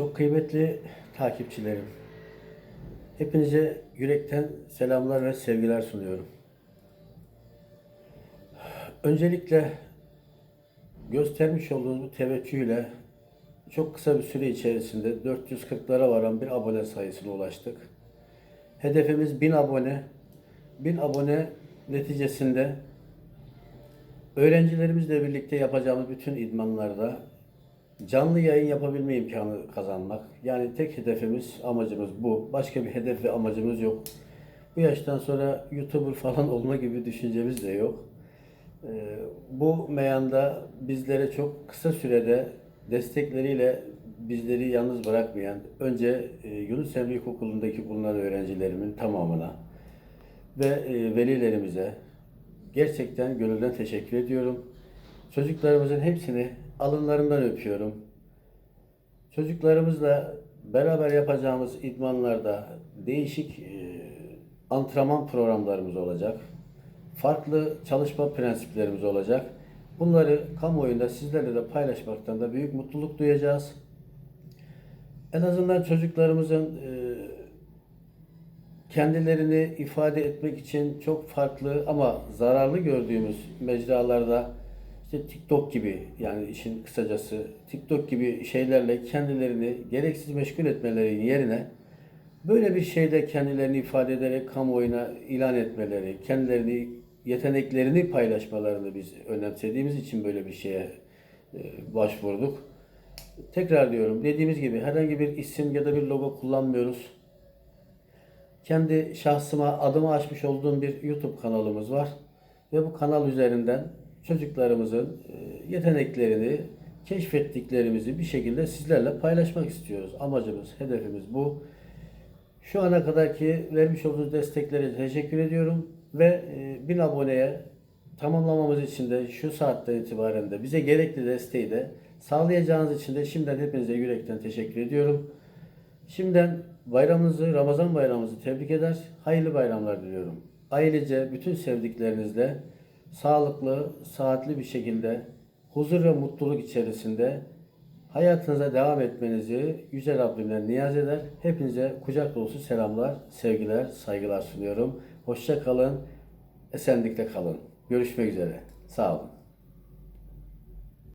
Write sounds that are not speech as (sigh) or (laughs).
Çok kıymetli takipçilerim. Hepinize yürekten selamlar ve sevgiler sunuyorum. Öncelikle göstermiş olduğunuz bu teveccühle çok kısa bir süre içerisinde 440'lara varan bir abone sayısına ulaştık. Hedefimiz 1000 abone. 1000 abone neticesinde öğrencilerimizle birlikte yapacağımız bütün idmanlarda canlı yayın yapabilme imkanı kazanmak. Yani tek hedefimiz, amacımız bu. Başka bir hedef ve amacımız yok. Bu yaştan sonra YouTuber falan (laughs) olma gibi düşüncemiz de yok. Ee, bu meyanda bizlere çok kısa sürede destekleriyle bizleri yalnız bırakmayan, önce e, Yunus Emre İlkokulu'ndaki bulunan öğrencilerimin tamamına ve e, velilerimize gerçekten gönülden teşekkür ediyorum. Çocuklarımızın hepsini alınlarından öpüyorum. Çocuklarımızla beraber yapacağımız idmanlarda değişik e, antrenman programlarımız olacak. Farklı çalışma prensiplerimiz olacak. Bunları kamuoyunda sizlerle de paylaşmaktan da büyük mutluluk duyacağız. En azından çocuklarımızın e, kendilerini ifade etmek için çok farklı ama zararlı gördüğümüz mecralarda işte TikTok gibi yani işin kısacası TikTok gibi şeylerle kendilerini gereksiz meşgul etmeleri yerine böyle bir şeyde kendilerini ifade ederek kamuoyuna ilan etmeleri, kendilerini yeteneklerini paylaşmalarını biz önemsediğimiz için böyle bir şeye e, başvurduk. Tekrar diyorum dediğimiz gibi herhangi bir isim ya da bir logo kullanmıyoruz kendi şahsıma adımı açmış olduğum bir YouTube kanalımız var. Ve bu kanal üzerinden çocuklarımızın e, yeteneklerini, keşfettiklerimizi bir şekilde sizlerle paylaşmak istiyoruz. Amacımız, hedefimiz bu. Şu ana kadarki vermiş olduğunuz desteklere teşekkür ediyorum. Ve e, 1000 aboneye tamamlamamız için de şu saatten itibaren de bize gerekli desteği de sağlayacağınız için de şimdiden hepinize yürekten teşekkür ediyorum. Şimdiden bayramınızı, Ramazan bayramınızı tebrik eder. Hayırlı bayramlar diliyorum. Ailece bütün sevdiklerinizle sağlıklı, saatli bir şekilde huzur ve mutluluk içerisinde hayatınıza devam etmenizi Yüce Rabbimden niyaz eder. Hepinize kucak dolusu selamlar, sevgiler, saygılar sunuyorum. Hoşça kalın, esenlikle kalın. Görüşmek üzere. Sağ olun.